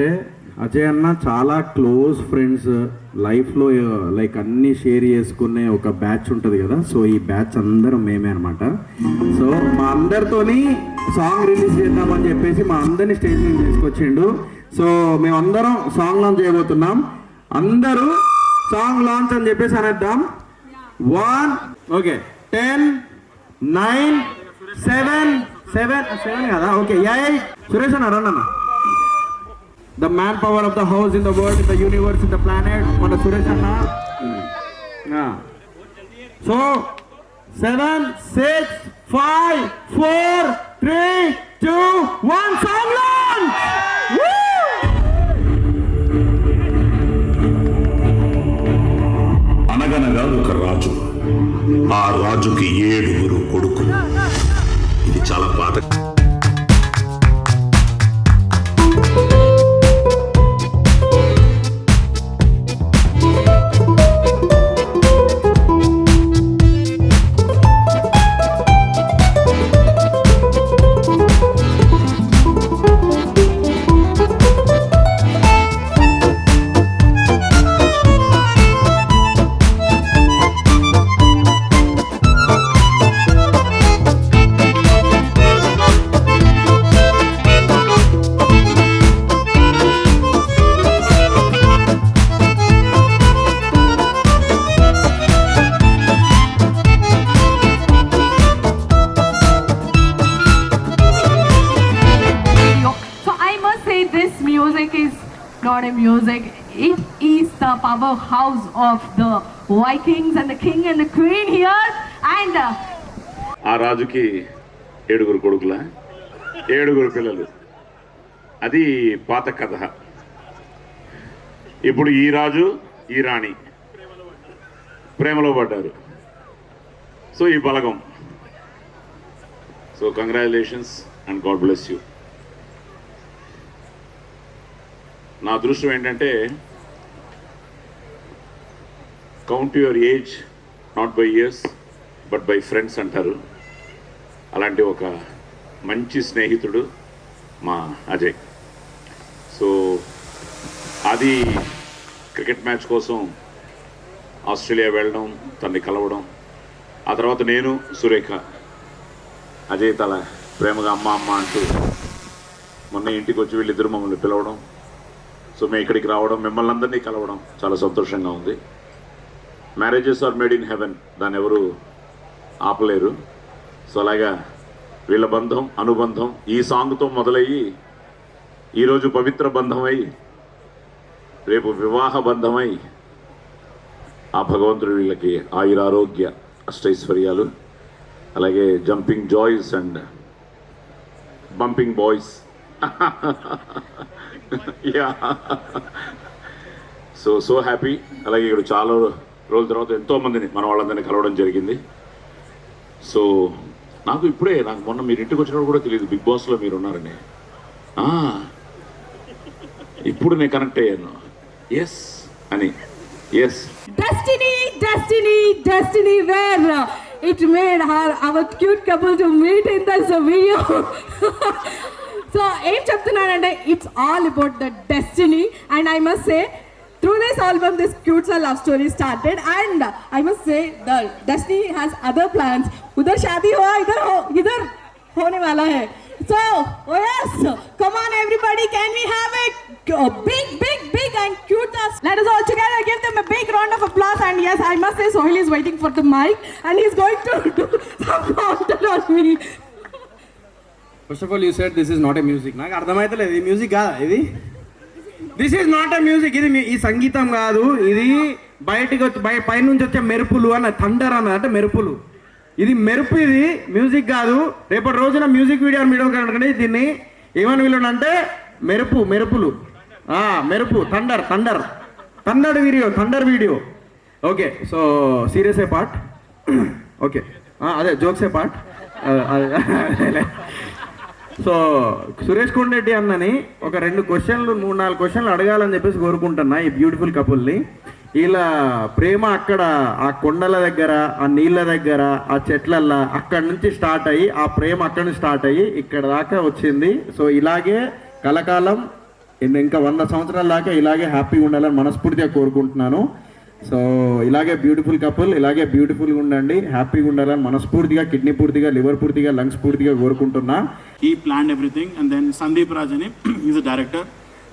ఏంటంటే అజయ్ అన్న చాలా క్లోజ్ ఫ్రెండ్స్ లైఫ్లో లైక్ అన్ని షేర్ చేసుకునే ఒక బ్యాచ్ ఉంటుంది కదా. సో ఈ బ్యాచ్ అందరం మేమే అనమాట సో మా అందరితోని సాంగ్ రిలీజ్ చేద్దామని చెప్పేసి మా అందరిని స్టేజ్ మీద తీసుకొచ్చిండు. సో మేమందరం సాంగ్ లాంచ్ చేయబోతున్నాం. అందరూ సాంగ్ లాంచ్ అని చెప్పేసి అనేద్దాం. One okay ten nine seven seven seven కదా? ఓకే ఎయిట్ సురేష్ అన్న రండి అన్న. The man power of the house in the world in the universe in the planet మన సురేష్ అన్న so seven six five four three two one song అనగనగా ఒక రాజు. ఆ రాజుకి ఏడుగురు కొడుకులు. ఇది చాలా పాత music is not a music. It is the powerhouse of the Vikings and the king and the queen here. And uh, ఆ రాజుకి ఏడుగురు కొడుకుల ఏడుగురు పిల్లలు అది పాత కథ ఇప్పుడు ఈ రాజు ఈ రాణి ప్రేమలో పడ్డారు సో ఈ Balagam so congratulations and God bless you నా అదృష్టం ఏంటంటే count your age not by years but by friends అంటారు. అలాంటి ఒక మంచి స్నేహితుడు మా అజయ్. సో అది క్రికెట్ మ్యాచ్ కోసం ఆస్ట్రేలియా వెళ్ళడం తన్ని కలవడం ఆ తర్వాత నేను సురేఖ అజయ్ తల ప్రేమగా అమ్మ అమ్మ అంటూ మొన్న ఇంటికి వచ్చి వీళ్ళిద్దరు మమ్మల్ని పిలవడం సో మేము ఇక్కడికి రావడం మిమ్మల్ని అందరినీ కలవడం చాలా సంతోషంగా ఉంది. Marriages are made in heaven దాన్ని ఎవరు ఆపలేరు. సో అలాగా వీళ్ళ బంధం అనుబంధం ఈ సాంగ్తో మొదలయ్యి ఈరోజు పవిత్ర బంధమై రేపు వివాహ బంధమై ఆ భగవంతుడు వీళ్ళకి ఆయురారోగ్య అష్టైశ్వర్యాలు అలాగే jumping joys and bumping boys yeah so so happy అలాగే ఇక్కడ చాలా రోజుల తర్వాత ఎంతోమందిని మన వాళ్ళందరినీ కలవడం జరిగింది. సో నాకు ఇప్పుడే నాకు మొన్న మీరు ఇంటికి వచ్చినప్పుడు కూడా తెలియదు బిగ్ బాస్లో మీరు ఉన్నారని. ఇప్పుడు నేను కనెక్ట్ అయ్యాను. ఎస్ అని. Yes destiny destiny destiny where it made made our cute cute couple meet meet in this. So ఏం చెప్తున్నానంటే it's all about the destiny and I must say through this album this cute love story started. And i must say the destiny has other plans. udhar shaadi hua idhar ho idhar hone wala hai so oh yes come on everybody can we have a big big big and cute love let us all together give them a big round of applause. And yes i must say sohil is waiting for the mic. And he's going to do some counter on me. First of all you set this is not a music నాకు అర్థమైతలేదు. ఇది music కాదా? ఇది? This is not a music ఇది మీ- ఈ సంగీతం కాదు. ఇది బయటికి వచ్చి బయ పైనుంచి వచ్చే మెరుపులు అన్న థండర్ అన్న అంటే మెరుపులు. ఇది మెరుపు ఇది మ్యూజిక్ కాదు. రేపటి రోజున మ్యూజిక్ వీడియో వీడియో కనుకండి దీన్ని ఏమని వీళ్ళనంటే మెరుపు మెరుపులు. మెరుపు thunder thunder. Thunder video thunder video. Okay so serious a part. Okay. అదే jokes a part so Suresh Kondareddy అన్నని ఒక రెండు క్వశ్చన్లు మూడు నాలుగు క్వశ్చన్లు అడగాలని చెప్పేసి కోరుకుంటున్నా ఈ బ్యూటిఫుల్ కపుల్ని. ఇలా ప్రేమ అక్కడ ఆ కొండల దగ్గర ఆ నీళ్ళ దగ్గర ఆ చెట్లల్లో అక్కడ నుంచి స్టార్ట్ అయ్యి ఆ ప్రేమ అక్కడ నుంచి స్టార్ట్ అయ్యి ఇక్కడ దాకా వచ్చింది. సో ఇలాగే కలకాలం ఇంకా వంద సంవత్సరాల దాకా ఇలాగే హ్యాపీగా ఉండాలని మనస్ఫూర్తిగా కోరుకుంటున్నాను. సో ఇలాగే బ్యూటిఫుల్ కపుల్ ఇలాగే బ్యూటిఫుల్గా ఉండండి హ్యాపీగా ఉండాలని మనస్ఫూర్తిగా కిడ్నీ పూర్తిగా లివర్ పూర్తిగా లంగ్స్ పూర్తిగా కోరుకుంటున్నా. He planned everything and then sandeep rajani he's a director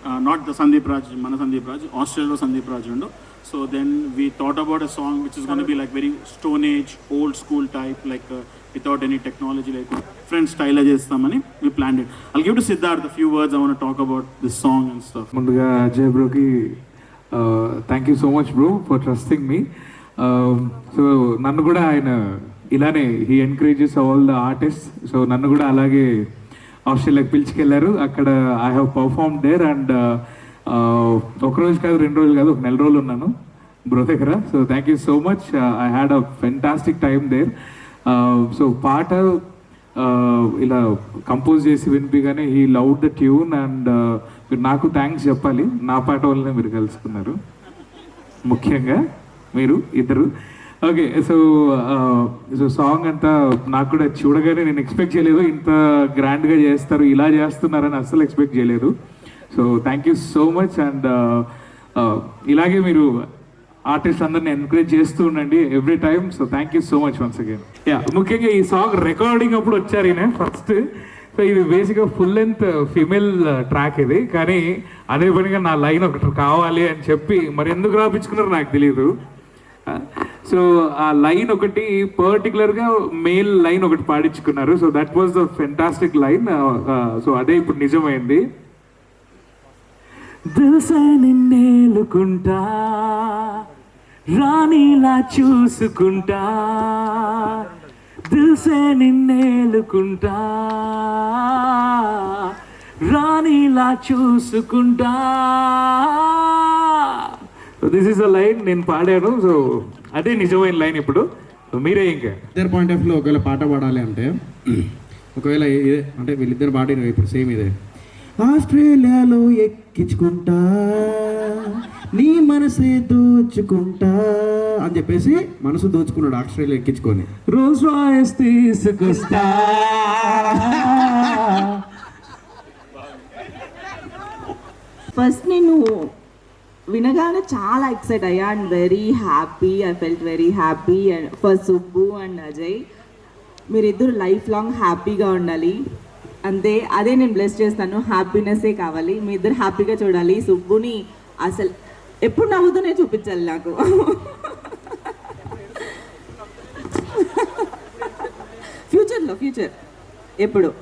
uh, not the sandeep raj mana sandeep raj australia sandeep raj undu so then we thought about a song which is going to be like very stone age old school type like uh, without any technology like friend style చేస్తామని we planned it i'll give to siddharth a few words i want to talk about this song and stuff ముందుగా Ajay బ్రోకి thank you so much bro for trusting me so Um, నన్ను కూడా ఆయన ఇలానే he encourages all the artist so నన్ను కూడా అలాగే ఆస్ట్రేలియాకి పిలిచికెళ్ళారు అక్కడ I have perform there and ఒక రోజు కాదు రెండు రోజులు కాదు ఒక నెల రోజులు ఉన్నాను బ్రో దగ్గర. So thank you so much I had a fantastic time there so పాట uh, ఇలా కంపోజ్ చేసి వినిపిగానే ఈ లవ్ ద ట్యూన్ అండ్ మీరు నాకు థ్యాంక్స్ చెప్పాలి. నా పాట వల్లనే మీరు కలుసుకున్నారు. ముఖ్యంగా మీరు ఇద్దరు. ఓకే సో సో సాంగ్ అంతా నాకు కూడా చూడగానే నేను ఎక్స్పెక్ట్ చేయలేదు. ఇంత గ్రాండ్గా చేస్తారు ఇలా చేస్తున్నారని అస్సలు ఎక్స్పెక్ట్ చేయలేదు. So thank you so much and ఇలాగే మీరు ఆర్టిస్ట్ అందరిని ఎంకరేజ్ చేస్తూ ఉండండి every time so thank you so much once again yeah ముఖ్యంగా ఈ సాంగ్ రికార్డింగ్ అప్పుడు వచ్చారు ఈయన ఫస్ట్ సో ఇది బేసిక్గా ఫుల్ లెంత్ ఫీమేల్ ట్రాక్ ఇది. కానీ అదే పనిగా నా లైన్ ఒకటి కావాలి అని చెప్పి మరి ఎందుకు రాపించుకున్నారో నాకు తెలియదు సో ఆ లైన్ ఒకటి పర్టికులర్గా మెయిల్ లైన్ ఒకటి పాడించుకున్నారు. So that was the fantastic line so అదే ఇప్పుడు నిజమైంది. దిల్సే నిన్నేలుకుంటా రాణిలా చూసుకుంటా. దిల్సే నిన్నేలుకుంటా రాణిలా చూసుకుంటా. So this is a line నేను పాడాను. సో అదే నిజమైన లైన్ ఇప్పుడు. సో మీరే ఇంకా. ఇద్దరు పాయింట్ ఆఫ్ వ్యూలో ఒకవేళ పాట పాడాలి అంటే ఒకవేళ ఇదే అంటే వీళ్ళిద్దరు పాడిన ఇప్పుడు సేమ్ ఇదే. ఆస్ట్రేలియాలో ఎక్కించుకుంటా నీ మనసే దోచుకుంటా అని చెప్పేసి మనసు దోచుకున్నాడు ఆస్ట్రేలియా ఎక్కించుకొని. రోజ్ రాయస్ తీసుకొస్తా. ఫస్ట్ నేను వినగానే చాలా ఎక్సైట్ అయ్యా. And very happy I felt very happy and for Subbu and Ajay మీరిద్దరు లైఫ్ లాంగ్ హ్యాపీగా ఉండాలి. అంతే అదే నేను బ్లెస్ చేస్తాను. హ్యాపీనెస్సే కావాలి. మీ ఇద్దరు హ్యాపీగా చూడాలి. సుబ్బుని అసలు ఎప్పుడు నవ్వుతూనే చూపించాలి నాకు. ఫ్యూచర్లో ఫ్యూచర్ ఎప్పుడు?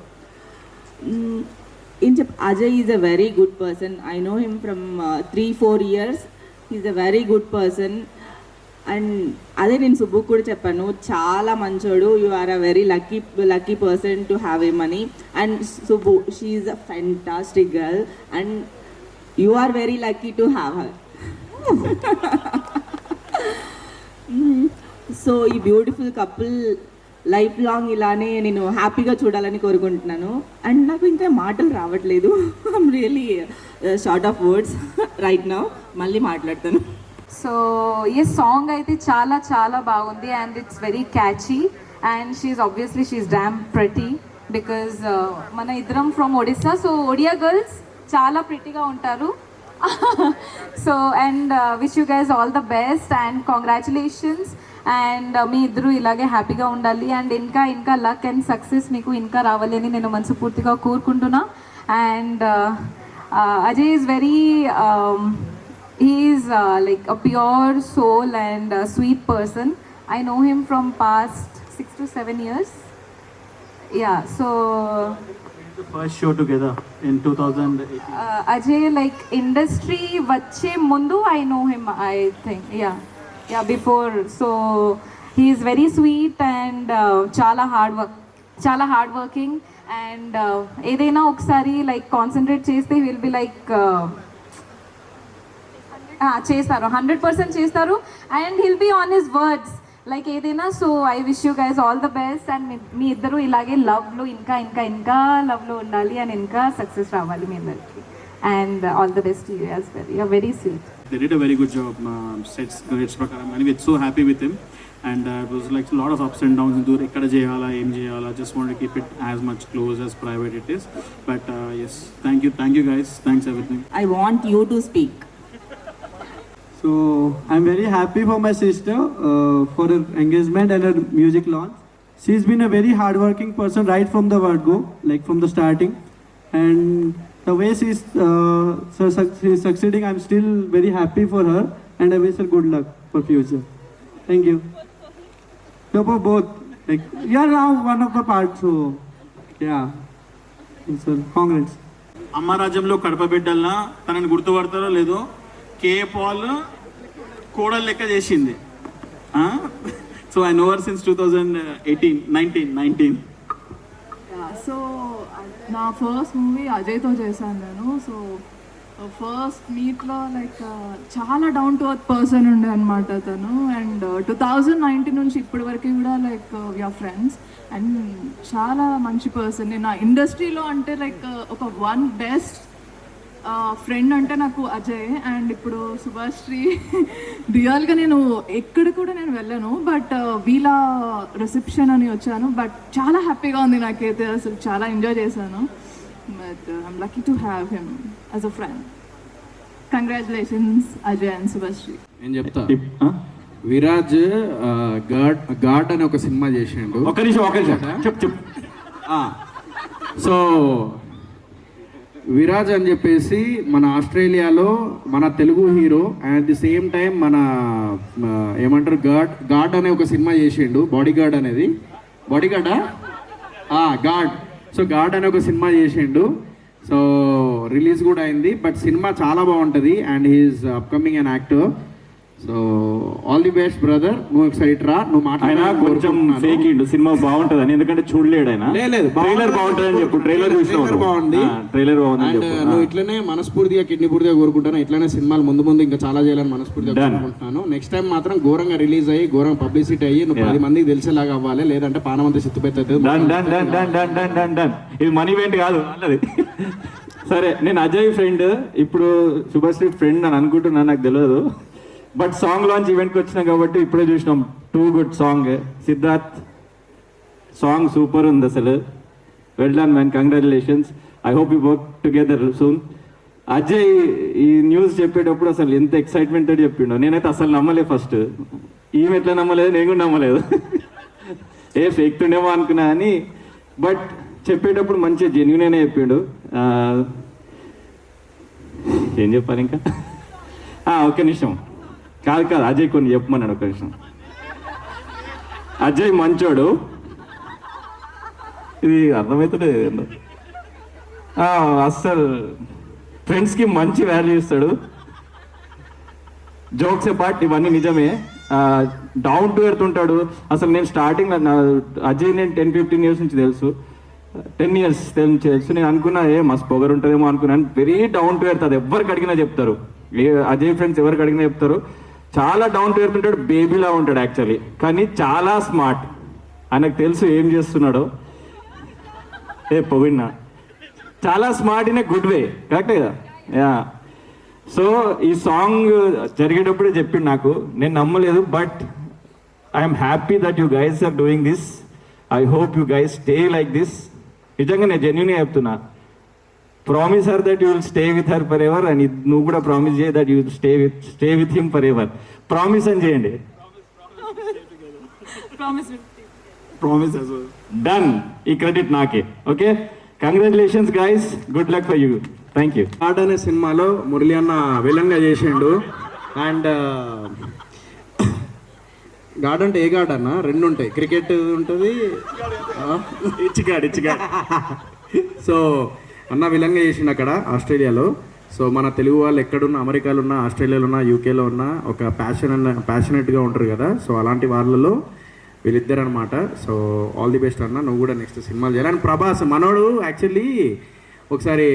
ఏం చెప్ Ajay is a very good person. I know him from three four years. Is a very good person and అదే నేను సుబ్బు కూడా చెప్పాను చాలా మంచోడు. You are a very lucky lucky person to have a money and Subbu she's a fantastic girl and you are very lucky to have her so ఈ beautiful couple life long ఇలానే నేను హ్యాపీగా చూడాలని కోరుకుంటున్నాను. అండ్ నాకు ఇంకా మాటలు రావట్లేదు. I'm really short of words right now మళ్ళీ మాట్లాడతాను. సో ఈ సాంగ్ అయితే చాలా చాలా బాగుంది and it's very catchy and she's obviously she's damn pretty because మన ఇద్దరం from Odisha so Odia girls చాలా ప్రిటీగా ఉంటారు. So and wish you guys all the best and congratulations and uh, మీ ఇద్దరు ఇలాగే హ్యాపీగా ఉండాలి. అండ్ ఇంకా ఇంకా లక్ అండ్ సక్సెస్ మీకు ఇంకా రావాలి అని నేను మనస్ఫూర్తిగా కోరుకుంటున్నా. And Ajay is very he's like a pure soul and sweet person I know him from past six to seven years yeah so Ajay like industry వచ్చే ముందు I know him I think yeah yeah before so he's very sweet and చాలా hard work చాలా hard working and ఏదైనా ఒకసారి like concentrate చేస్తే will be like చేస్తారు. Hundred percent చేస్తారు. And he'll be on his words like ఏదైనా so I wish you guys all the best and మీ ఇద్దరు ఇలాగే లవ్లో ఇంకా ఇంకా ఇంకా లవ్లో ఉండాలి. అండ్ ఇంకా సక్సెస్ రావాలి మీ ఇద్దరికి and all the best you as very very sweet They did a very good job. Uh, sets Ganesh Prakaram, and we're so happy with him. And uh, it was like a lot of ups and downs. Do ekkada jayala, em jayala. Just wanted to keep it as much close as private it is. But uh, yes, thank you, thank you guys. Thanks everything. I want you to speak. So I'm very happy for my sister uh, for her engagement and her music launch. She's been a very hardworking person right from the word go, like from the starting, and the way she's uh, so she's succeeding, I'm still very happy for her, and I wish her good luck for future. Thank you. So for both, like you are now one of the parts, so yeah. So congrats. అమ్మ రాజ్యంలో కడప బిడ్డల్లా తనని గుర్తుపడతారో లేదో కే Paul కోడలు లెక్క చేసింది so I know her since two thousand eighteen nineteen nineteen so నా first movie అజయ్తో చేశాను నేను. సో ఫస్ట్ మీట్లో లైక్ చాలా డౌన్ టు అర్త్ పర్సన్ ఉండే అనమాట తను. అండ్ టూ థౌజండ్ నైన్టీన్ నుంచి ఇప్పటి వరకు కూడా లైక్ విఆర్ ఫ్రెండ్స్ అండ్ చాలా మంచి పర్సన్ నేను నా ఇండస్ట్రీలో అంటే లైక్ ఒక వన్ బెస్ట్ ఫ్రెండ్ అంటే నాకు అజయ్ అండ్ ఇప్పుడు సుభాశ్రీ రియల్గా నేను ఎక్కడ కూడా నేను వెళ్ళాను బట్ వీళ్ళ రిసెప్షన్ అని వచ్చాను బట్ చాలా హ్యాపీగా ఉంది నాకైతే అసలు చాలా ఎంజాయ్ చేశాను. But I'm lucky to have him as a friend congratulations Ajay and Subhashree నేను చెప్తా. విరాజ్ గాడ్ గాడ్ అని ఒక సినిమా చేసిండు. ఒక నిమిషం ఒక నిమిషం. చెప్పు చెప్పు. ఆ, సో విరాజ్ అని చెప్పేసి మన ఆస్ట్రేలియాలో మన Telugu hero and the same time మన ఏమంటారు గాడ్ గాడ్ అనే ఒక సినిమా చేసిండు బాడీ గార్డ్ అనేది బాడీ గార్డా గాడ్. సో గాడ్ అనే ఒక సినిమా చేసిండు. సో రిలీజ్ కూడా అయింది. బట్ సినిమా చాలా బాగుంటుంది and he's upcoming an actor so all the best brother నువ్వు ఒకసారి రా. నువ్వు మాట్లాడినా కొంచెం ఫేకిండు సినిమా బాగుంటదని. ఎందుకంటే చూడలేడు ఆయన. లేదు ట్రైలర్ అని చెప్పు. ట్రైలర్ చూసి బాగుంది. ట్రైలర్ బాగుంది నువ్వు ఇట్లనే మనస్ఫూర్తిగా కిడ్నీ పూర్తిగా కోరుకుంటాను. ఇట్లనే సినిమాలు ముందు ముందు ఇంకా చాలా చేయాలని మనస్ఫూర్తిగా కోరుకుంటున్నాను. నెక్స్ట్ టైం మాత్రం ఘోరంగా రిలీజ్ అయ్యి ఘోరంగా పబ్లిసిటీ అయ్యి నువ్వు పది మందికి తెలిసేలాగా అవ్వాలి. లేదంటే పానమంతా సిత్తుపేత ఇది మనీ ఈవెంట్ కాదు సరే నేను అజయ్ ఫ్రెండ్ ఇప్పుడు శుభశ్రీ ఫ్రెండ్ అని అనుకుంటున్నాను నాకు తెలియదు. బట్ సాంగ్ లాంచ్ ఈవెంట్కి వచ్చినాం కాబట్టి ఇప్పుడే చూసినాం. Too good song Siddharth song super ఉంది అసలు. Well done man congratulations I hope you work together soon Ajay ఈ న్యూస్ చెప్పేటప్పుడు అసలు ఎంత ఎక్సైట్మెంట్ తోటి చెప్పిండో. నేనైతే అసలు నమ్మలే ఫస్ట్ ఈమె ఎట్లా నమ్మలేదు నేను కూడా నమ్మలేదు. ఏ ఫేక్ తుండేమో అనుకున్నా అని. బట్ చెప్పేటప్పుడు మంచిగా జెన్యున్ చెప్పిండు. ఏం చెప్పాలి ఇంకా? ఓకే నిమిషం. కాదు కాదు అజయ్ కొన్ని చెప్పమన్నాడు ఒక విషయం. అజయ్ మంచోడు. ఇది అర్థమవుతుంది అస్సలు ఫ్రెండ్స్కి మంచి వాల్యూ ఇస్తాడు. జోక్స్ పార్ట్ ఇవన్నీ నిజమే. డౌన్ టు ఎర్త్ ఉంటాడు. అసలు నేను స్టార్టింగ్ అజయ్ నేను టెన్ ఫిఫ్టీన్ ఇయర్స్ నుంచి తెలుసు. టెన్ ఇయర్స్ నుంచి తెలుసు. నేను అనుకున్నా ఏ మస్తు పొగరు ఉంటుందేమో అనుకున్నాను వెరీ డౌన్ టు ఎర్త్ అది ఎవరికి అడిగినా చెప్తారు. ఏ అజయ్ ఫ్రెండ్స్ ఎవరికి అడిగినా చెప్తారు. చాలా డౌన్ టు ఎర్త్ ఉంటాడు బేబీలా ఉంటాడు యాక్చువల్లీ కానీ చాలా స్మార్ట్ ఆయనకు తెలుసు ఏం చేస్తున్నాడో. ఏ పొగిడినా చాలా smart in a good way కరెక్టే కదా? యా సో ఈ సాంగ్ జరిగేటప్పుడే చెప్పిండు నాకు. నేను నమ్మలేదు but I'm happy that you guys are doing this I hope you guys stay like this నిజంగా నేను జెన్యున్గా చెప్తున్నా. Promise her that you will stay with her forever and నువ్వు కూడా ప్రామిస్ చేయ that you stay with stay with him forever promise అని చేయండి. Promise done ఈ క్రెడిట్ నాకే. Okay congratulations guys good luck for you thank you god అనే సినిమాలో మురళి అన్న విలన్గా చేసిండు. అండ్ గాడ్ అంటే ఏ గాడ్ అన్న? రెండు ఉంటాయి. క్రికెట్ ఉంటుంది. ఇచ్చిగాడు ఇచ్చిగాడు సో అన్న విలంగా చేసిండు అక్కడ ఆస్ట్రేలియాలో. సో మన తెలుగు వాళ్ళు ఎక్కడున్నా అమెరికాలో ఉన్నా ఆస్ట్రేలియాలో ఉన్నా యూకేలో ఉన్నా ఒక ప్యాషన్ అన్న ప్యాషనెట్గా ఉంటారు కదా. సో అలాంటి వాళ్ళలో వీళ్ళిద్దరు అనమాట సో ఆల్ ది బెస్ట్ అన్న నువ్వు కూడా నెక్స్ట్ సినిమాలు చేయాలి. అండ్ ప్రభాస్ మనోడు యాక్చువల్లీ ఒకసారి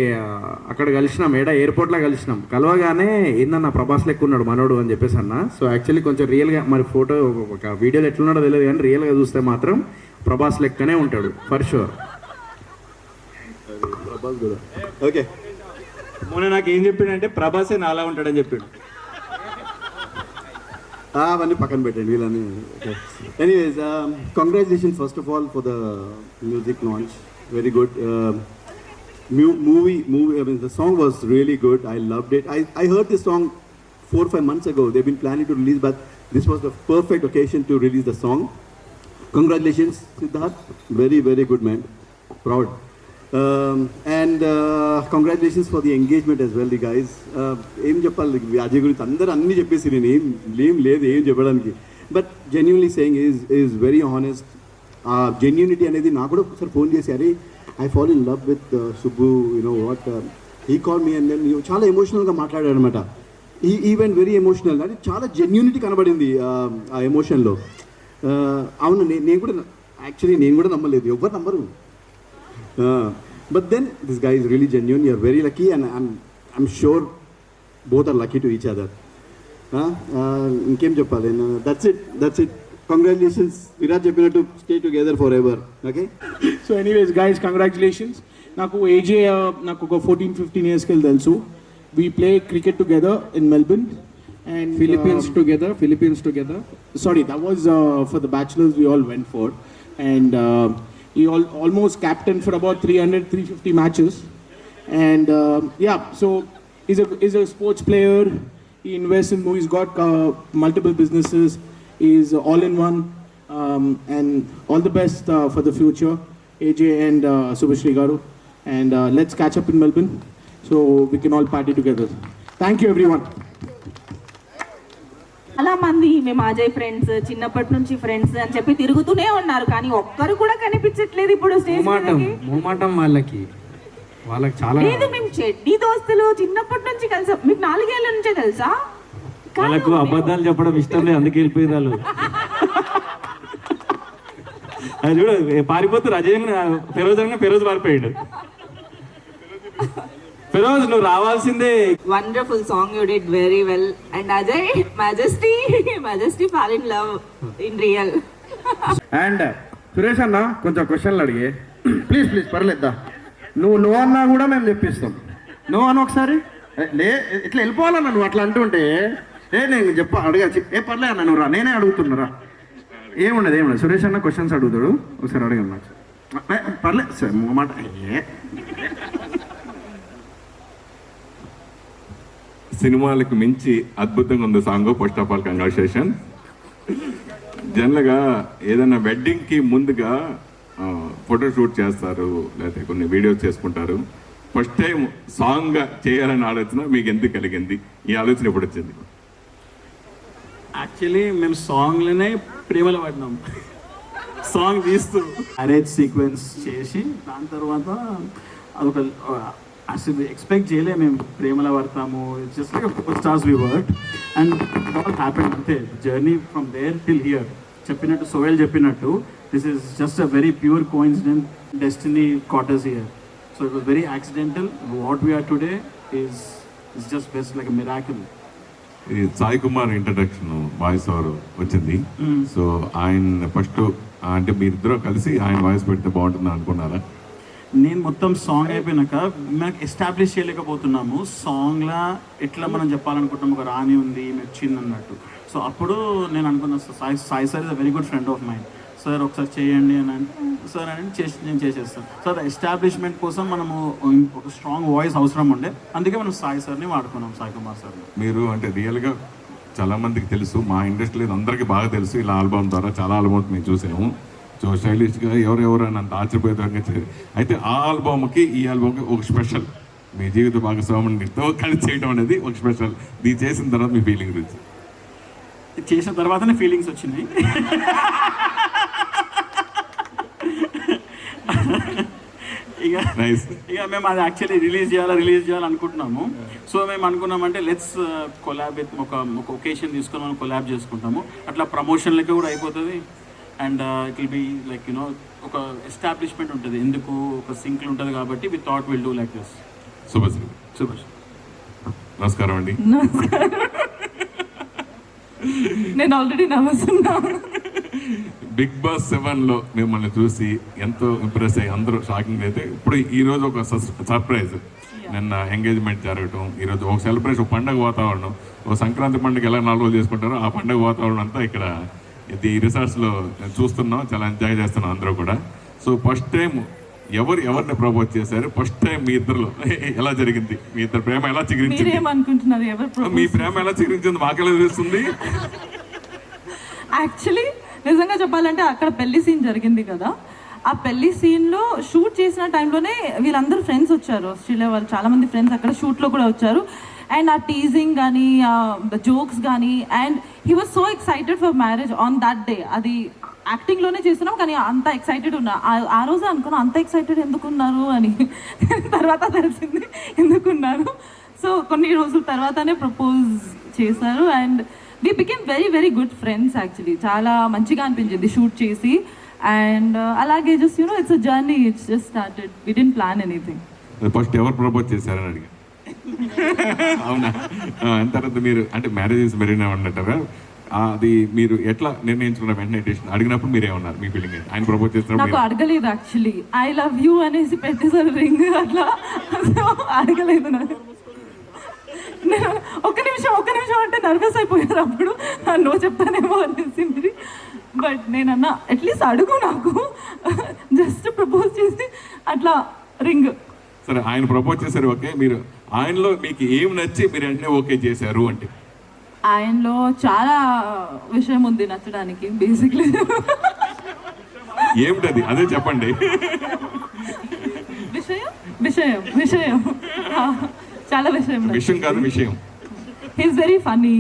అక్కడ కలిసినాం ఏడా ఎయిర్పోర్ట్లో కలిసినాం. కలవగానే ఏందన్న ప్రభాస్ లెక్క ఉన్నాడు మనోడు అని చెప్పేసి అన్న. సో యాక్చువల్లీ కొంచెం రియల్గా మరి ఫోటో ఒక వీడియోలో ఎట్లున్నాడో తెలియదు కానీ రియల్గా చూస్తే మాత్రం ప్రభాస్ లెక్కనే ఉంటాడు ఫర్ షూర్ ప్రభాస్ కూడా. ఓకే మొన్న నాకు ఏం చెప్పిండంటే ప్రభాసే నాలా ఉంటాడని చెప్పిండు. అవన్నీ పక్కన పెట్టండి వీళ్ళని. Anyways congratulation first of all for the music launch very good movie movie I mean the song was really good I loved it I I heard this song four five months ago they been planning to release but this was the perfect occasion to release the song congratulations Siddharth very very good man proud and and uh, the engagement the well as guys uh, ఏం చెప్పాలి? అజయ్ గురించి అందరూ అన్నీ చెప్పేసి నేను ఏం ఏం లేదు ఏం చెప్పడానికి. But genuinely saying is is very honest ఆ జెన్యూనిటీ అనేది నాకు కూడా ఒకసారి ఫోన్ చేసి అరే I fall in love with Subbu you know what he call me and చాలా ఎమోషనల్గా మాట్లాడాడు అనమాట ఈ ఈవెంట్ వెరీ ఎమోషనల్ అంటే చాలా జెన్యూనిటీ కనబడింది ఆ, ఆ ఎమోషన్లో uh, అవును నేను నేను కూడా యాక్చువల్లీ నేను కూడా నమ్మలేదు. ఎవరు నమ్మరు? But then this guy is really genuine you're very lucky and I'm I'm sure both are lucky to each other ఇంకేం చెప్పాలి that's it that's it congratulations Virat చెప్పినట్టు stay together forever okay so anyways guys congratulations నాకు AJ నాకు ఒక fourteen fifteen ఇయర్స్కి వెళ్ళి తెలుసు we play cricket together in Melbourne and Philippines together Philippines together sorry, that was uh, for the bachelors we all went for. He all, almost captained for about 300, 350 matches. And uh, yeah, so he's a, he's a sports player. He invests in movies, got uh, multiple businesses. He's all in one. Um, and all the best uh, for the future, AJ and uh, Garu. And uh, let's catch up in Melbourne so we can all party together. Thank you, everyone. చాలా మంది మేము Ajay friends చిన్నప్పటి నుంచి friends అని చెప్పి తిరుగుతూనే ఉన్నారు. కానీ ఒక్కరు కూడా కనిపించట్లేదు ఇప్పుడు స్టేజ్ మూమాటం వాళ్ళకి. వాళ్ళకి చాలా లేదు మేము చెడ్డీ దోస్తులు చిన్నప్పటి నుంచి కలిసాం. మీకు నాలుగేళ్ళ నుంచే తెలుసా? వాళ్ళకు అబద్ధాలు చెప్పడం ఇష్టం లేదు అందుకే వెళ్ళిపోయింది వాళ్ళు. అది చూడు పారిపోతారు అజయ్ ఫిరోజ్ అనగా ఫిరోజ్ పారిపోయాడు. ఫిరోజ్ నువ్వు రావాల్సిందే. Wonderful song you did very well and Ajay majesty majesty fall in love in real and Suresh అన్న కొంచెం క్వశ్చన్లు అడిగే. Please please పర్లేద్దా? నువ్వు నువ్వు అన్నా కూడా మేము తెప్పిస్తాం నువ్వు అన్న ఒకసారి? లే ఇట్లా వెళ్ళిపోవాలన్న నువ్వు అట్లా అంటుంటే ఏ నేను చెప్ప అడిగా ఏ పర్లే అన్న నువ్వు రా నేనే అడుగుతున్నరా ఏముండదు ఏముండదు. సురేష్ అన్న క్వశ్చన్స్ అడుగుతాడు. ఒకసారి అడగను నాకు ఏ, పర్లేదు సార్ మాట ఏ? సినిమాలకు మించి అద్భుతంగా ఉంది song first of all congratulation జనరల్గా ఏదైనా వెడ్డింగ్కి ముందుగా ఫోటో షూట్ చేస్తారు లేకపోతే కొన్ని వీడియోస్ చేసుకుంటారు. ఫస్ట్ టైం సాంగ్ చేయాలని ఆలోచన మీకు ఎందుకు కలిగింది? ఈ ఆలోచన ఎప్పుడు వచ్చింది? యాక్చువల్లీ మేము సాంగ్లోనే ప్రేమలో పడినాం. సాంగ్ తీస్తూ. అరేంజ్ సీక్వెన్స్ చేసి దాని తర్వాత అదొక అసలు ఎక్స్పెక్ట్ చేయలే మేము ప్రేమలో పడతాము. Just like stars we work and all happen అంతే journey from there till here చెప్పినట్టు సోయల్ చెప్పినట్టు this is just a very pure coincident destiny quarters here so it was very accidental what we're today is is just best like miracle ఈ Sai Kumar introduction voice over వచ్చింది. సో ఆయన first అంటే మీరిద్దరూ కలిసి ఆయన వాయిస్ పెడితే బాగుంటుంది అనుకున్నారా? నేను మొత్తం సాంగ్ అయిపోయినాక మనకు ఎస్టాబ్లిష్ చేయలేకపోతున్నాము. సాంగ్లా ఎట్లా మనం చెప్పాలనుకుంటున్నాం ఒక రాణి ఉంది మెచ్చింది అన్నట్టు. సో అప్పుడు నేను అనుకున్నా Sai Sai sir is a very good friend of mind sir ఒకసారి చేయండి అని అంటే సార్ అని చేసి నేను చేసేస్తాను. సార్ ఎస్టాబ్లిష్మెంట్ కోసం మనము ఒక స్ట్రాంగ్ వాయిస్ అవసరం ఉండే. అందుకే మనం సాయి సార్ని వాడుకున్నాం సాయి కుమార్ సార్ మీరు అంటే రియల్గా చాలా మందికి తెలుసు మా ఇండస్ట్రీలో అందరికీ బాగా తెలుసు. ఇలా ఆల్బమ్ ద్వారా చాలా ఆల్బమ్స్ మేము చూసాము. సో స్టైలిష్గా ఎవరెవరు అని అంత ఆశ్చర్యపోయేదంగా చేయాలి అయితే ఆ ఆల్బమ్కి ఈ ఆల్బమ్కి ఒక స్పెషల్. మీ జీవిత భాగస్వామితో కలిసి చేయడం అనేది ఒక స్పెషల్. ఇది చేసిన తర్వాత మీ ఫీలింగ్ గురించి. చేసిన తర్వాతనే ఫీలింగ్స్ వచ్చినాయి. ఇక ఇక మేము అది యాక్చువల్లీ రిలీజ్ చేయాలా రిలీజ్ చేయాలి అనుకుంటున్నాము. సో మేము అనుకున్నామంటే లెట్స్ కొలాబ్ విత్ ఒక ఒక ఒకేషన్ తీసుకొని మనం కొలాబ్ చేసుకుంటాము. అట్లా ప్రమోషన్ లెక్క కూడా అయిపోతుంది. And it will be like you know ఒక ఎస్టాబ్లిష్మెంట్ ఉంటుంది. ఎందుకు? ఒక సింక్లు ఉంటుంది కాబట్టి we thought will do like this Shubhashree Subhash నమస్కారం అండి. నేను ఆల్రెడీ నవ్వుతున్నాను బిగ్ బాస్ సెవెన్లో మిమ్మల్ని చూసి ఎంతో ఇంప్రెస్ అయ్యి అందరూ షాకింగ్ అయితే ఇప్పుడు ఈ రోజు ఒక సర్ప్రైజ్ నిన్న ఎంగేజ్మెంట్ జరగటం ఈ రోజు ఒక సెలబ్రేషన్ ఒక పండగ వాతావరణం. ఒక సంక్రాంతి పండుగ ఎలా నాలుగు రోజులు చేసుకుంటారో ఆ పండగ వాతావరణం అంతా ఇక్కడ ఇది రిసార్ట్స్లో చూస్తున్నాం చాలా ఎంజాయ్ చేస్తున్నాం అందరూ కూడా. సో ఫస్ట్ టైం ఎవరు ఎవరిని ప్రపోజ్ చేశారు? ఫస్ట్ టైం మీ ఇద్దరు ఎలా జరిగింది? మీ ఇద్దరు ప్రేమ ఎలా చిగురించింది? మీ ప్రేమ ఎలా చిగురించింది? మాకెలా తెలుస్తుంది? యాక్చువల్లీ నిజంగా చెప్పాలంటే అక్కడ పెళ్ళి సీన్ జరిగింది కదా. ఆ పెళ్ళి సీన్లో షూట్ చేసిన టైంలోనే వీళ్ళందరూ ఫ్రెండ్స్ వచ్చారు. ఆస్ట్రేలియా వాళ్ళు చాలా మంది ఫ్రెండ్స్ అక్కడ షూట్లో కూడా వచ్చారు. అండ్ ఆ టీజింగ్ కానీ జోక్స్ కానీ and he was so excited for marriage on that day అది యాక్టింగ్లోనే చేస్తున్నాం కానీ అంత ఎక్సైటెడ్ ఉన్నా. ఆ- ఆ రోజే అనుకున్నా అంత ఎక్సైటెడ్ ఎందుకున్నారు అని. తర్వాత తెలిసింది ఎందుకున్నారు. సో కొన్ని రోజుల తర్వాతనే ప్రపోజ్ చేశారు. And we became very very good friends actually చాలా మంచిగా అనిపించింది షూట్ చేసి. అండ్ uh, అలాగే just you know it's a journey it's just started we didn't plan anything first ఎవరు ప్రపోజ్ చేశారని అడిగా అవునా? తర్వాత మీరు అంటే మ్యారేజెస్ మెరీనా ఉన్నట్టారా అది మీరు ఎట్లా నిర్ణయించుకున్న వెంటనే డెసిషన్ అడిగినప్పుడు మీరు ఏమన్నారు మీ ఫీలింగ్? ఆయన ప్రపోజ్ చేసినప్పుడు నాకు అడగలేదు యాక్చువల్లీ ఐ లవ్ యూ అనేసి పెట్టేసారు రింగ్ అట్లా. అడగలేదు నాకు. నేను ఒక్క నిమిషం ఒక్క నిమిషం అంటే నర్వస్ అయిపోయారు అప్పుడు. నో చెప్తానేమో అనేసి మరి. బట్ నేను అన్న అట్లీస్ట్ అడుగు నాకు. జస్ట్ ప్రపోజ్ చేసి అట్లా రింగ్ సరే ఆయన ప్రపోజ్ చేశారు ఓకే. మీరు ఆయనలో మీకు ఏం నచ్చి మీరు వెంటనే ఓకే చేశారు అంటే? ఆయనలో చాలా విషయం ఉంది నచ్చడానికి బేసిక్లీ ఏమిటది? అదే చెప్పండి. విషయం? విషయం విషయం. చాలా విషయం విషయం కాదు విషయం. He's very funny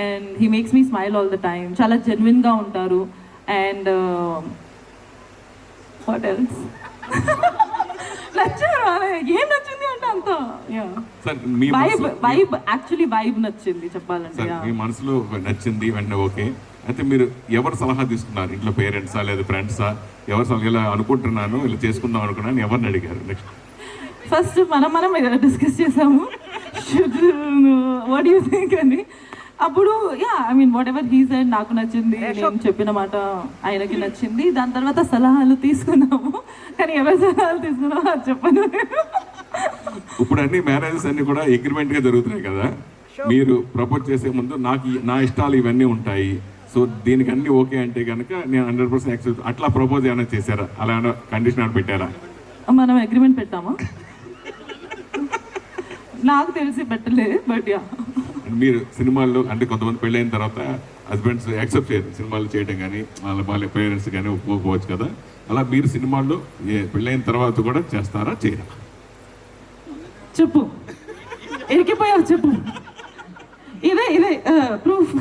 and he makes me smile all the time చాలా జెన్యున్గా ఉంటారు. అండ్ వాట్ ఎల్స్ నచ్చారు ఏం నచ్చింది? అంత సార్ మీ వైబ్ వైబ్ యాక్చువల్లీ వైబ్ నచ్చింది చెప్పాలంటే. మీ మనసులో నచ్చింది వెంటనే ఓకే. అయితే మీరు ఎవరు సలహా తీసుకున్నారు? ఇంట్లో పేరెంట్సా లేదా ఫ్రెండ్సా ఎవరు సలహా ఇలా అనుకుంటున్నాను ఇలా చేసుకుందాం అనుకున్నాను ఎవరిని అడిగారు? నెక్స్ట్ ఫస్ట్ మనం మనం డిస్కస్ చేసాము. వాట్ యూ థింక్ అని. అప్పుడు yeah I mean whatever he said నాకు నచ్చింది నేను చెప్పిన మాట ఆయనకి నచ్చింది. దాని తర్వాత సలహాలు తీసుకున్నాము. కానీ ఎవరి సలహాలు తీసుకున్నామో చెప్పను. ఇప్పుడు అన్ని మ్యారేజెస్ అన్ని కూడా అగ్రిమెంట్గా జరుగుతున్నాయి కదా. మీరు ప్రపోజ్ చేసే ముందు నాకు నా ఇష్టాలు ఇవన్నీ ఉంటాయి. సో దీనికి అన్ని ఓకే అంటే కనుక నేను హండ్రెడ్ పర్సెంట్ యాక్సెప్ట్ అట్లా ప్రపోజ్ ఏమైనా చేశారా? అలా కండిషన్ అని పెట్టారా? మనం అగ్రిమెంట్ పెట్టామా? నాకు తెలిసి పెట్టలే బట్ యా మీరు సినిమాల్లో అంటే కొంతమంది పెళ్ళైన తర్వాత హస్బెండ్స్ యాక్సెప్ట్ చేయరు. సినిమాలు చేయడం కానీ వాళ్ళ వాళ్ళ పేరెంట్స్ కానీ ఒప్పుకోకపోవచ్చు కదా. అలా మీరు సినిమాల్లో పెళ్ళైన తర్వాత కూడా చేస్తారా చేయరా? చెప్పు. ఎరికిపోయావు చెప్పు. ఇదే ఇదే ప్రూఫ్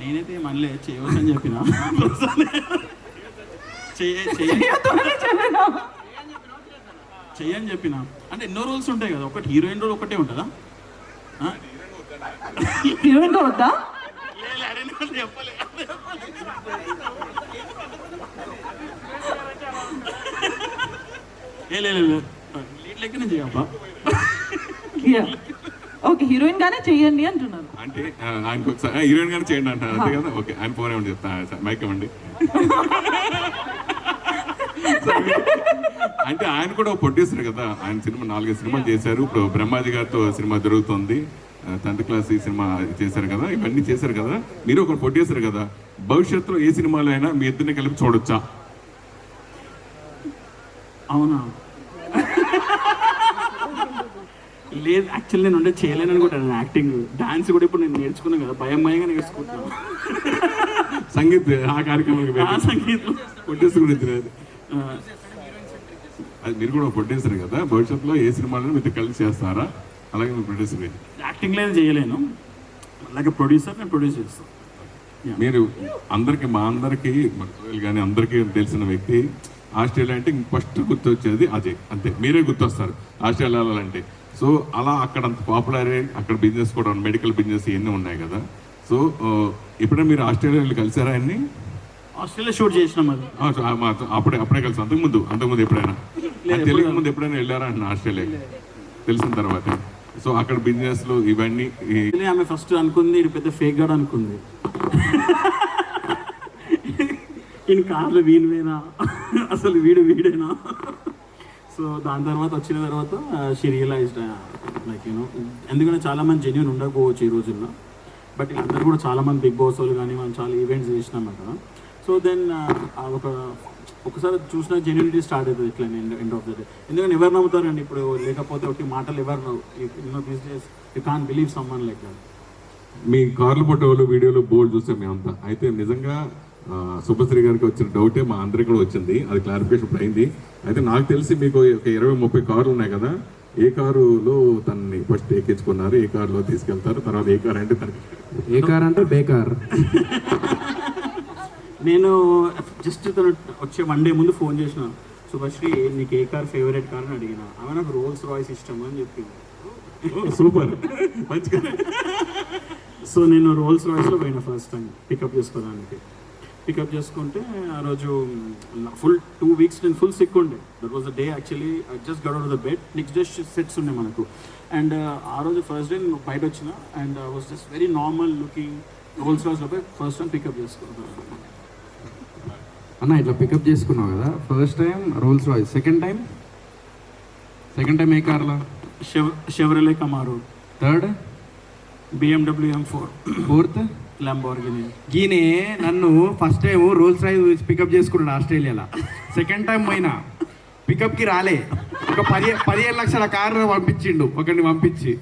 నేనైతే మళ్ళీ చేయవచ్చు అని చెప్పిన? చెయ్య చెయ్య. చెయ్యని చెప్పిన? అంటే ఎన్నో రోల్స్ ఉంటాయి కదా ఒకటి హీరోయిన్ రోల్ ఒకటే ఉంటుందా? హీరోయిన్ వద్దా? ఏ. లీడ్ లెక్కనే ఓకే హీరోయిన్ గానే చెయ్యండి అంటున్నారు. అంటే ఆయనకు ఒకసారి హీరోయిన్ గానే చేయండి అంటారు అంతే కదా? ఓకే ఆయన ఫోన్ ఏమండి చెప్తా? మైక్ ఇవ్వండి. అంటే ఆయన కూడా ఒక ప్రొడ్యూసర్ కదా? ఆయన సినిమా నాలుగైదు సినిమాలు చేశారు. ఇప్పుడు బ్రహ్మాజీ గారితో సినిమా జరుగుతుంది. టెన్త్ క్లాస్ ఈ సినిమా చేశారు కదా? ఇవన్నీ చేశారు కదా? మీరు ఒక ప్రొడ్యూసర్ కదా. భవిష్యత్తులో ఏ సినిమాలో అయినా మీ ఇద్దరిని కలిపి చూడొచ్చా? అవునా? లేదు యాక్చువల్లీ నేను ఉండే చేయలేను అనుకుంటాను యాక్టింగ్ డాన్స్ కూడా ఇప్పుడు నేను నేర్చుకున్నాను కదా భయం భయంగా నేర్చుకుంటున్నాను సంగీత్ ఆ కార్యక్రమానికి ఆ సంగీతం. ప్రొడ్యూసర్ గురించి లేదు అది. మీరు కూడా ప్రొడ్యూసర్ కదా భవిష్యత్తులో ఏ సినిమాలను మీతో కలిసి చేస్తారా? అలాగే మీరు ప్రొడ్యూసర్ యాక్టింగ్ లేదు చేయలేను. అలాగే ప్రొడ్యూసర్ నేను ప్రొడ్యూస్ చేస్తాను మీరు అందరికి మా అందరికి కానీ అందరికీ తెలిసిన వ్యక్తి ఆస్ట్రేలియా అంటే ఫస్ట్ గుర్తొచ్చేది అజయ్. అంతే. మీరే గుర్తొస్తారు. ఆస్ట్రేలియా వెళ్ళాలంటే సో అలా అక్కడ అంత పాపులర్ అక్కడ బిజినెస్ కూడా మెడికల్ బిజినెస్ ఇవన్నీ ఉన్నాయి కదా. సో ఎప్పుడైనా మీరు ఆస్ట్రేలియా వెళ్ళి కలిసారా అన్ని? ఆస్ట్రేలియా షూట్ చేసినాం అది. అప్పుడే అప్పుడే కలిసి. అంతకుముందు అంతకుముందు ఎప్పుడైనా? అది ఎప్పుడు ముందు ఎప్పుడైనా వెళ్ళారా అంటున్నా ఆస్ట్రేలియా తెలిసిన తర్వాత. సో అక్కడ బిజినెస్లు ఇవన్నీ ఆమె ఫస్ట్ అనుకుంది ఇది పెద్ద ఫేక్ గాడు అనుకుంది. ఈయన కార్లు వీనివేనా అసలు వీడు వీడేనా? సో దాని తర్వాత వచ్చిన తర్వాత షీ రియలైజ్డ్ లైక్ యూనో ఎందుకంటే చాలా మంది జెన్యున్ ఉండకపోవచ్చు ఈ రోజుల్లో. బట్ అందరు కూడా చాలామంది బిగ్ బాస్ వాళ్ళు కానీ మనం చాలా ఈవెంట్స్ చేసినాం అక్కడ. సో దెన్ ఒక ఒకసారి చూసిన జెన్యునిటీ స్టార్ట్ అవుతుంది ఇట్లా ఎండ్ ఆఫ్ ద డే ఎందుకంటే ఎవరు నమ్ముతారండి ఇప్పుడు? లేకపోతే ఒకటి మాటలు ఎవరు you know this days you can believe someone like మీ కార్లు ఫోటోలు వీడియోలు బోల్డ్ చూసాం మేమంతా అయితే నిజంగా ఆ, శుభశ్రీ గారికి వచ్చిన డౌటే మా అందరికి కూడా వచ్చింది. అది క్లారిఫికేషన్ ఇప్పుడు అయింది. అయితే నాకు తెలిసి మీకు ఒక ఇరవై ముప్పై కార్లు ఉన్నాయి కదా. ఏ కారులో తనని ఫస్ట్ ఎక్కించుకున్నారు? ఏ కారులో తీసుకెళ్తారు? తర్వాత ఏ కారు అంటే తనకి ఏ కార్ అంటే బేకార్. నేను జస్ట్ తను వచ్చే వన్ డే ముందు ఫోన్ చేసిన. శుభశ్రీ నీకు ఏ కార్ ఫేవరెట్ కార్ అని అడిగిన. ఆమె నాకు రోల్స్ రాయ్స్ ఇష్టం అని చెప్పింది. సూపర్. మంచిగా. సో నేను రోల్స్ రాయ్స్లో పోయిన ఫస్ట్ టైం పికప్ చేసుకోవడానికి. పికప్ చేసుకుంటే ఆ రోజు ఫుల్ టూ వీక్స్ నేను ఫుల్ సిక్ ఉండే. That was the day actually just got out the bed next day sets ఉన్నాయి మనకు. అండ్ ఆ రోజు ఫస్ట్ డే నేను బయట వచ్చిన. And was just very normal looking Rolls రాయ్స్లో పోయి ఫస్ట్ టైం పికప్ చేసుకున్నాను అన్న ఇట్లా పికప్ చేసుకున్నావు కదా? First time Rolls Royce second time second time ఏ కార్లో? Chev Chevrolet Camaro third BMW M four fourth Lamborghini గీనే నన్ను first time Rolls Royce pickup చేసుకున్నాడు ఆస్ట్రేలియాలో. సెకండ్ టైం పోయినా. పికప్కి రాలే. ఒక పది పదిహేను లక్షల కారు పంపించిండు. ఒకరిని పంపించి.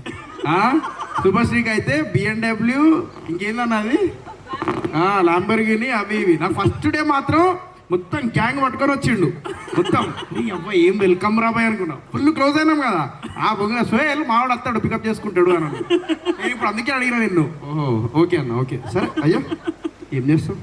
శుభశ్రీకి అయితే బిఎండబ్ల్యూ ఇంకేందన్నది? లాంబర్గిని అవి ఇవి. నాకు ఫస్ట్ డే మాత్రం మొత్తం గ్యాంగ్ పట్టుకొని వచ్చిండు. మొత్తం. నీ అబ్బాయి ఏం వెల్కమ్ రాబాయ్ అనుకున్నా ఫుల్ క్లోజ్ అయినాం కదా. ఆ బొంగ సోయల్ మావాడు వస్తాడు పికప్ చేసుకుంటాడు అని నేను ఇప్పుడు అందుకే అడిగిన నిన్ను. ఓహో ఓకే అన్న ఓకే. సరే అయ్యో ఏం చేస్తావు?